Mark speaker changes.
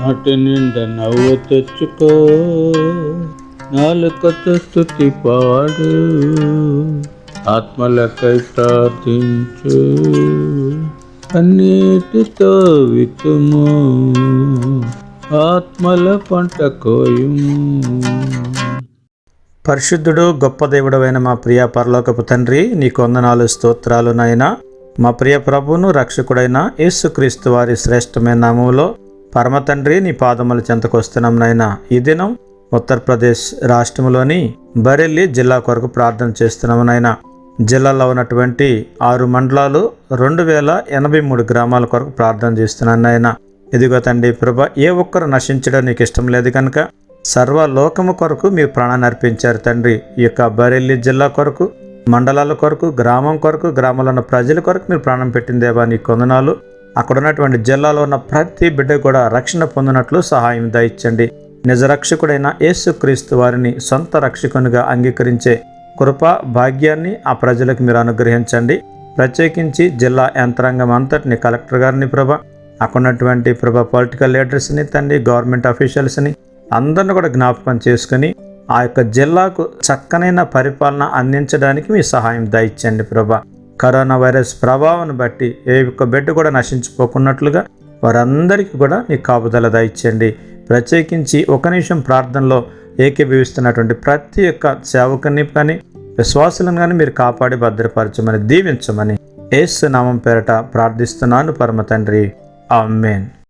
Speaker 1: నాటి నిండా నవ్వు తెచ్చుకో. నాలుకతో స్థుతి పాడు. ఆత్మలకై ప్రార్థించు. అన్నిటితో వితుము ఆత్మల పంట కోయుము.
Speaker 2: పరిశుద్ధుడు గొప్ప దేవుడవైన మా ప్రియ పరలోకపు తండ్రి నీ కొందనాలు స్తోత్రాలు నాయన. మా ప్రియ ప్రభువును రక్షకుడైన యేసుక్రీస్తు వారి శ్రేష్టమైన నామంలో పరమ తండ్రి నీ పాదముల చెంతకొస్తున్నాం నాయన. ఈ దినం ఉత్తరప్రదేశ్ రాష్ట్రంలోని బరెల్లి జిల్లా కొరకు ప్రార్థన చేస్తున్నాము నాయన. జిల్లాలో ఉన్నటువంటి ఆరు మండలాలు రెండు వేల ఎనభై మూడు గ్రామాల కొరకు ప్రార్థన చేస్తున్నాను నాయన. ఇదిగో తండ్రి ప్రభ ఏ ఒక్కరు నశించడం నీకు ఇష్టం లేదు కనుక సర్వలోకము కొరకు మీరు ప్రాణాన్ని అర్పించారు తండ్రి. ఈ యొక్క బరెల్లి జిల్లా కొరకు మండలాల కొరకు గ్రామం కొరకు గ్రామంలో ఉన్న ప్రజల కొరకు మీరు ప్రాణం పెట్టిందేవా నీ కొందనాలు. అక్కడ ఉన్నటువంటి జిల్లాలో ఉన్న ప్రతి బిడ్డ కూడా రక్షణ పొందినట్లు సహాయం దయచండి. నిజ రక్షకుడైన యేసుక్రీస్తు వారిని సొంత రక్షకునిగా అంగీకరించే కృప భాగ్యాన్ని ఆ ప్రజలకు మీరు అనుగ్రహించండి. ప్రత్యేకించి జిల్లా యంత్రాంగం అంతటిని కలెక్టర్ గారిని ప్రభ అక్కడ ఉన్నటువంటి ప్రభ పొలిటికల్ లీడర్స్ని తండ్రి గవర్నమెంట్ అఫీషియల్స్ని అందరిని కూడా జ్ఞాపకం చేసుకుని ఆ యొక్క జిల్లాకు చక్కనైన పరిపాలన అందించడానికి మీ సహాయం దయచండి ప్రభా. కరోనా వైరస్ ప్రభావాన్ని బట్టి ఏ ఒక్క బిడ్డ కూడా నశించిపోకున్నట్లుగా వారందరికీ కూడా నీ కాపుదల దయచండి ప్రత్యేకించి ఒక నిమిషం ప్రార్థనలో ఏకీభవిస్తున్నటువంటి ప్రతి ఒక్క సేవకుని కానీ విశ్వాసులను కానీ మీరు కాపాడి భద్రపరచమని దీవించమని ఏసునామం పేరట ప్రార్థిస్తున్నాను పరమ తండ్రి. ఆమెన్.